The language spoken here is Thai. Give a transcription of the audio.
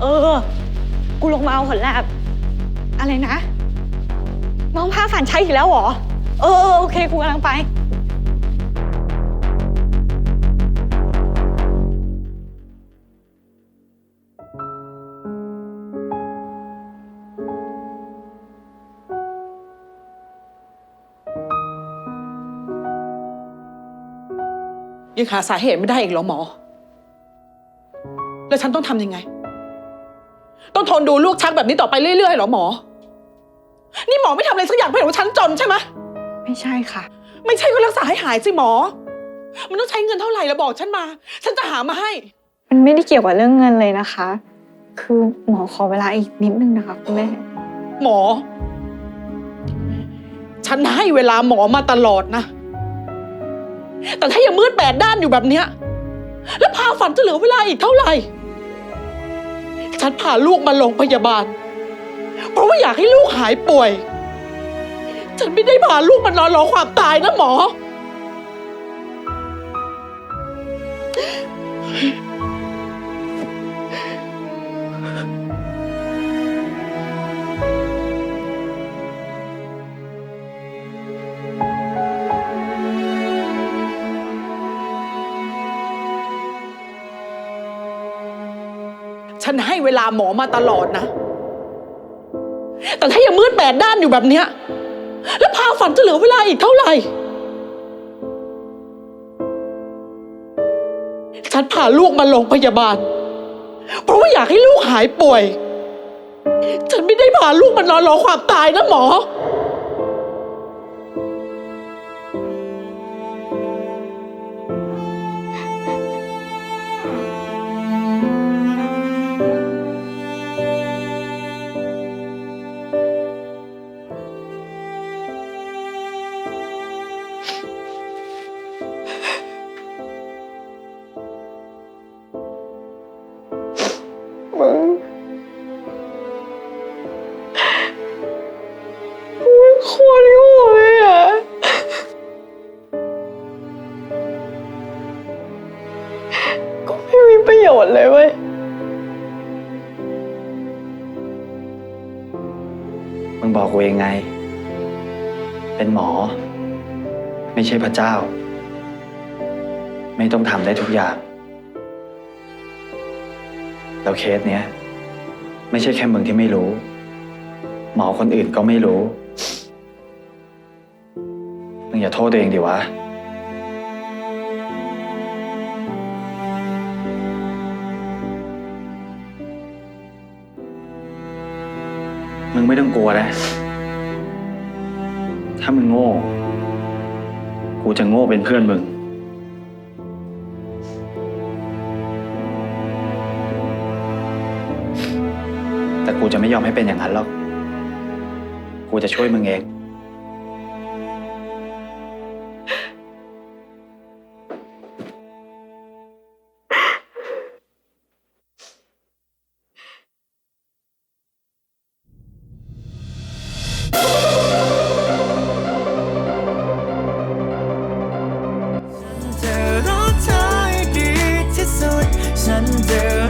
เออ กูลงมาเอาผลแลบอะไรนะน้องพาฝันใช้อีกแล้วเหรอ เออเออโอเค กูกำลังไป ยังหาสาเหตุไม่ได้อีกเหรอหมอ แล้วฉันต้องทำยังไง ต้องทนดูลูกชักแบบนี้ต่อไปเรื่อยๆเหรอหมอ นี่หมอไม่ทำอะไรสักอย่างเพื่อว่าฉันจนใช่ไหมไม่ใช่ค่ะ ไม่ใช่ก็รักษาให้หายสิหมอ มันต้องใช้เงินเท่าไหร่แล้วบอกฉันมา ฉันจะหามาให้ มันไม่ได้เกี่ยวกับเรื่องเงินเลยนะคะ คือหมอขอเวลาอีกนิดนึงนะคะคุณแม่ หมอ ฉันให้เวลาหมอมาตลอดนะ แต่ถ้ายังมืดแปดด้านอยู่แบบเนี้ย แล้วพาฝันจะเหลือเวลาอีกเท่าไหร่ ฉันพาลูกมาโรงพยาบาล เพราะว่าอยากให้ลูกหายป่วย ฉันไม่ได้พาลูกมานอนรอความตายนะหมอ ฉันให้เวลาหมอมาตลอดนะ แต่ถ้ายังมืดแปดด้านอยู่แบบเนี้ย แล้วพาฝันจะเหลือเวลาอีกเท่าไหร่ ฉันพาลูกมาโรงพยาบาล เพราะว่าอยากให้ลูกหายป่วย ฉันไม่ได้พาลูกมานอนรอความตายนะหมอ งบอกกูเองไง เป็นหมอ ไม่ใช่พระเจ้า ไม่ต้องทำได้ทุกอย่าง แล้วเคสเนี้ย ไม่ใช่แค่มึงที่ไม่รู้ หมอคนอื่นก็ไม่รู้ มึงอย่าโทษตัวเองดิวะ มึงไม่ต้องกลัวนะ ถ้ามึงโง่ กูจะโง่เป็นเพื่อนมึง แต่กูจะไม่ยอมให้เป็นอย่างนั้นหรอก กูจะช่วยมึงเอง Under.